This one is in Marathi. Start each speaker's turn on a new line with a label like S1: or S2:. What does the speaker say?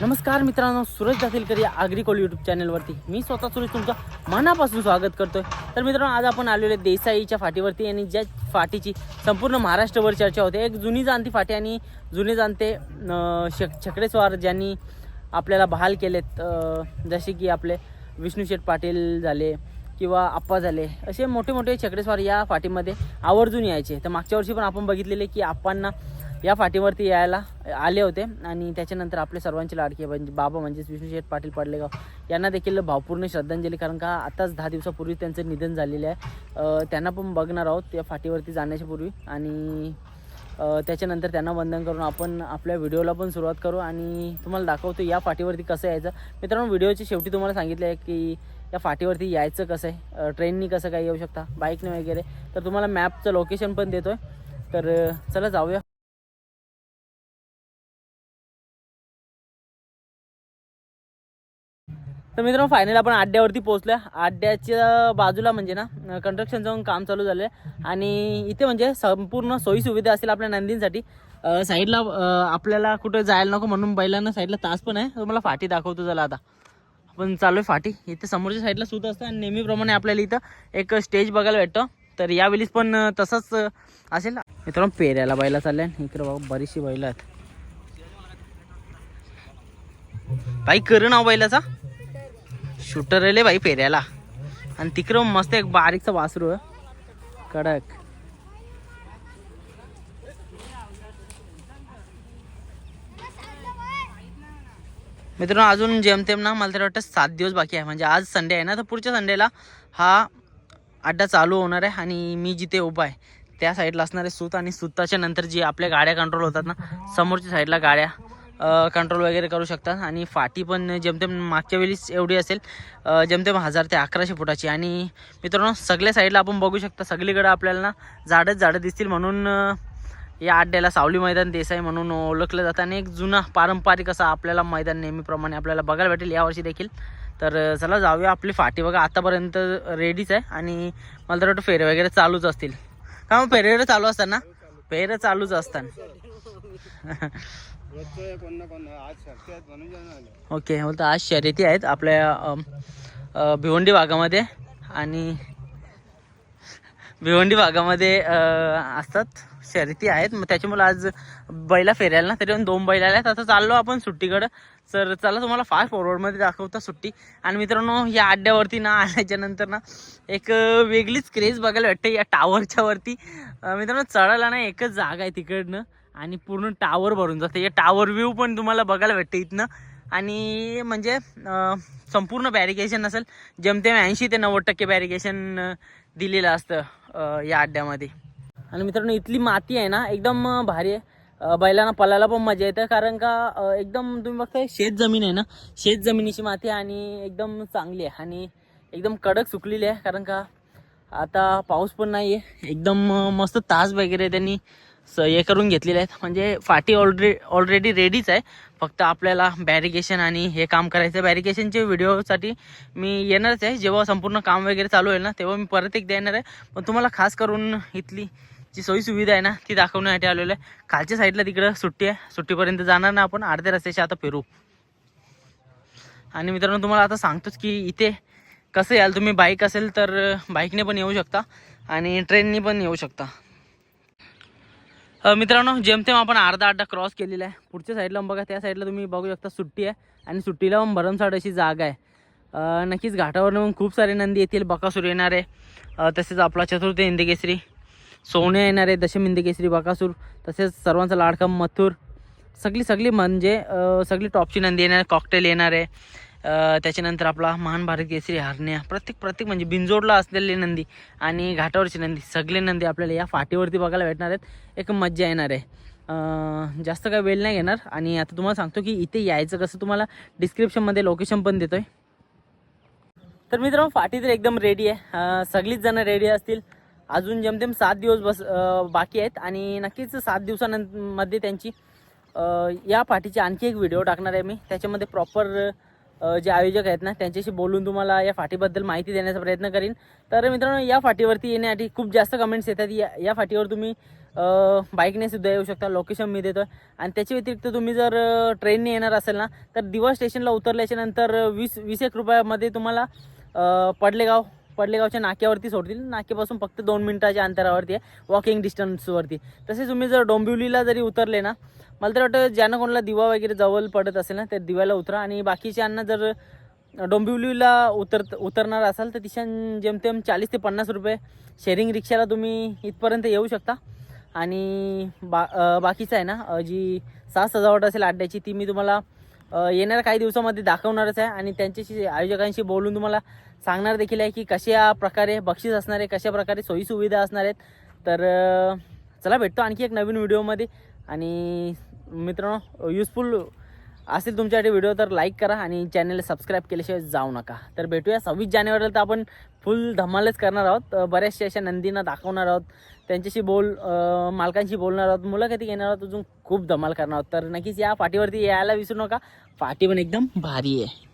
S1: नमस्कार मित्रांनो सूरज दातीलकर या आग्रिकोल यूट्यूब चॅनलवरती मी स्वतः सूरज तुमचं मनापासून स्वागत करतोय. तर मित्रांनो आज आपण आलेलो आहे देसाईच्या फाटीवरती आणि ज्या फाटीची संपूर्ण महाराष्ट्रभर चर्चा होते. एक जुनी जाणती फाटी आणि जुने जाणते शक छकडेस्वार ज्यांनी आपल्याला बहाल केलेत जसे की आपले विष्णूशेठ पाटील झाले किंवा आप्पा झाले असे मोठे मोठे छकडेस्वार या फाटीमध्ये आवर्जून यायचे. तर मागच्या वर्षी पण आपण बघितलेले की आप्पांना या फाटीवरती यायला आले होते आणि त्याच्यानंतर आपले सर्वांचे लाडके म्हणजे बाबा म्हणजेच विष्णू शेठ पाटील पडलेगाव. यांना देखील भावपूर्ण श्रद्धांजली कारण का आताच दहा दिवसापूर्वी त्यांचं निधन झालेलं आहे. त्यांना पण बघणार आहोत या फाटीवरती जाण्याच्या पूर्वी. आणि त्याच्यानंतर त्यांना वंदन करून आपण आपल्या व्हिडिओला पण सुरुवात करू. आणि तुम्हाला दाखवतो या फाटीवरती कसं यायचं. मित्रांनो व्हिडिओच्या शेवटी तुम्हाला सांगितलं आहे की या फाटीवरती यायचं कसं आहे? ट्रेननी कसं काय येऊ शकता? बाईकने वगैरे. तर तुम्हाला मॅपचं लोकेशन पण देतो आहे तर चला जाऊया. तर मित्रांनो फायनल आपण अड्ड्यावरती पोहोचलो अड्ड्याच्या बाजूला म्हणजे ना कन्स्ट्रक्शन जाऊन काम चालू झालं आहे आणि इथे म्हणजे संपूर्ण सोयीसुविधा असेल आपल्या नंदींसाठी. साईडला आपल्याला कुठं जायला नको म्हणून बैलांना साईडला तास पण आहे. तुम्हाला फाटी दाखवतो चला आता. आपण चालू आहे फाटी. इथे समोरच्या साईडला सुद्धा असतं आणि नेहमीप्रमाणे आपल्याला इथं एक स्टेज बघायला भेटतो. तर यावेळीस पण तसंच असेल. ना मित्रांनो पेऱ्याला बैला चालल्या इकडे बाबा बरीचशी बैल आहेत. काही कर नाव हो बैलाचा? शूटर आहे बाई पेऱ्याला. आणि तिकडं मस्त एक बारीकचं वासरू आहे. कडक. मित्रांनो अजून जेमतेम ना मला तरी वाटतं सात दिवस बाकी आहे. म्हणजे आज संडे आहे ना तर पुढच्या संडेला हा अड्डा चालू होणार आहे आणि मी जिथे उभा आहे त्या साईडला असणारे सूत आणि सुताच्या नंतर जे आपल्या गाड्या कंट्रोल होतात ना समोरच्या साईडला गाड्या कंट्रोल वगैरे करू शकतात. आणि फाटी पण जेमतेम मागच्या वेळीच एवढी असेल जेमतेम हजार ते अकराशे फुटाची. आणि मित्रांनो सगळ्या साईडला आपण बघू शकता सगळीकडे आपल्याला ना झाडंच झाडं दिसतील म्हणून या अड्ड्याला सावली मैदान देसाई म्हणून ओळखलं जातं. आणि एक जुना पारंपरिक असं आपल्याला मैदान नेहमीप्रमाणे आपल्याला बघायला भेटेल यावर्षी देखील. तर चला जाऊया आपली फाटी. बघा आतापर्यंत रेडीच आहे आणि मला तर वाटतं फेरे वगैरे चालूच असतील. का मग फेरे वगैरे चालू असतात ना? चालूच असतात. ओके बोलतो आज शर्यती आहेत आपल्या भिवंडी भागामध्ये आणि भिवंडी भागामध्ये असतात शर्यती आहेत. मग त्याच्यामुळे आज बैला फेरायला ना तरी पण दोन बैल आहेत आता चाललो आपण सुट्टीकडं. तर चला तुम्हाला फास्ट फॉरवर्डमध्ये दाखवता सुट्टी. आणि मित्रांनो या अड्ड्यावरती ना आल्याच्यानंतर ना एक वेगळीच क्रेज बघायला वाटतं या टावरच्या वरती. मित्रांनो चढायला ना एकच जागा आहे तिकडनं. आणि पूर्ण टावर भरून जाते. या टावर व्ह्यू पण तुम्हाला बघायला भेटते इथनं. आणि म्हणजे संपूर्ण बॅरिकेशन असेल जेमतेम ऐंशी ते नव्वद टक्के बॅरिकेशन दिलेलं असतं या अड्ड्यामध्ये. आणि मित्रांनो इथली माती आहे ना एकदम भारी आहे. बैलांना पलायला पण मजा येते कारण का एकदम तुम्ही बघताय शेत जमीन आहे ना शेत जमिनीची माती आहे आणि एकदम चांगली आहे. आणि एकदम कडक सुकलेली आहे कारण का आता पाऊस पण नाही आहे एकदम मस्त तास वगैरे त्यांनी. स हे करून घेतलेले आहेत. म्हणजे फाटी ऑलरेडी ऑलरेडी रेडीच आहे. फक्त आपल्याला बॅरिकेशन आणि हे काम करायचं बॅरिकेशनचे व्हिडिओसाठी मी येणारच आहे. जेव्हा संपूर्ण काम वगैरे चालू होईल ना तेव्हा मी परत एकदा येणार आहे. पण तुम्हाला खास करून इथली जी सोयीसुविधा आहे ना ती दाखवण्यासाठी आलेलो आहे. खालच्या साईडला तिकडं सुट्टी आहे. सुट्टीपर्यंत जाणार ना आपण. अर्ध्या रस्त्याच्या आता फिरू आणि मित्रांनो तुम्हाला आता सांगतोच की इथे कसं याल? तुम्ही बाईक असेल तर बाईकने पण येऊ शकता आणि ट्रेननी पण येऊ शकता. मित्रांनो जेमतेम आपण अर्धा अड्डा क्रॉस केलेला आहे. पुढच्या साईडला बघा त्या साईडला तुम्ही बघू शकता सुट्टी आहे आणि सुट्टीला पण भरमसाठ अशी जागा आहे. नक्कीच घाटावरनं मग खूप सारे नंदी येतील बकासूर येणार आहे. तसेच आपला चतुर्थ हिंदकेसरी सोने येणार आहे दशम हिंदकेसरी बकासूर तसेच सर्वांचा लाडका मथुर. सगळी सगळी म्हणजे सगळी टॉपची नंदी येणार आहे कॉकटेल येणार आहे. त्याच्यानंतर आपला महान भारत केसरी हरण्या प्रत्येक प्रत्येक म्हणजे बिंजोडला असलेले नंदी आणि घाटावरची नंदी सगळे नंदी आपल्याला या फाटीवरती बघायला भेटणार आहेत. एक मज्जा येणार आहे. जास्त काय वेळ नाही घेणार आणि आता तुम्हाला सांगतो की इथे यायचं कसं तुम्हाला डिस्क्रिप्शनमध्ये लोकेशन पण देतोय. तर मित्रांनो फाटी तर एकदम रेडी आहे. सगळीच जण रेडी असतील. अजून जेमतेम सात दिवस बस बाकी आहेत आणि नक्कीच सात दिवसांमध्ये त्यांची या फाटीची आणखी एक व्हिडिओ टाकणार आहे मी. त्याच्यामध्ये प्रॉपर जे आयोजक आहेत ना त्यांच्याशी बोलून तुम्हाला या फाटीबद्दल माहिती देण्याचा प्रयत्न करीन. तर मित्रांनो या फाटीवरती येण्यासाठी खूप जास्त कमेंट्स येतात. या या फाटीवर तुम्ही बाईकने सुद्धा येऊ शकता लोकेशन मी देतो आणि त्याच्या व्यतिरिक्त तुम्ही जर ट्रेनने येणार असेल ना तर दिवा स्टेशनला उतरल्याच्या नंतर वीस वीस एक रुपयामध्ये तुम्हाला पडलेगाव पडलेगावच्या नाक्यावरती सोडतील. नाक्यापासून फक्त दोन मिनिटाच्या अंतरावरती आहे वॉकिंग डिस्टन्सवरती तसेच तुम्ही जर डोंबिवलीला जरी उतरले ना मला तर वाटतं ज्यांना कोणाला दिवा वगैरे जवळ पडत असेल ना तर दिव्याला उतरा. आणि बाकीच्यांना जर डोंबिवलीला उतर उतरणार असाल तर तिशान जेमतेम चाळीस ते पन्नास रुपये शेअरिंग रिक्षाला तुम्ही इथपर्यंत येऊ शकता. आणि बा बाकीचं आहे ना जी साज सजावट असेल अड्ड्याची ती मी तुम्हाला येणाऱ्या काही दिवसामध्ये दाखवणारच आहे आणि त्यांच्याशी आयोजकांशी बोलून तुम्हाला सांगणार देखील आहे की कशा प्रकारे बक्षीस असणार आहे कशा प्रकारे सोयीसुविधा असणार आहेत. तर चला भेटतो आणखी एक नवीन व्हिडिओमध्ये. आणि मित्रांनो युजफुल असेल तुमच्यासाठी व्हिडिओ तर लाईक करा आणि चॅनलला सबस्क्राईब केल्याशिवाय जाऊ नका. तर भेटूया. सव्वीस जानेवारीला तर आपण फुल धमालच करणार आहोत. बऱ्याचशा अशा नंदींना दाखवणार आहोत. त्यांच्याशी बोल मालकांशी बोलणार आहोत. मुलाखती घेणार आहोत. अजून खूप धमाल करणार आहोत. तर नक्कीच या पाठीवरती यायला विसरू नका. पाठी पण एकदम भारी आहे.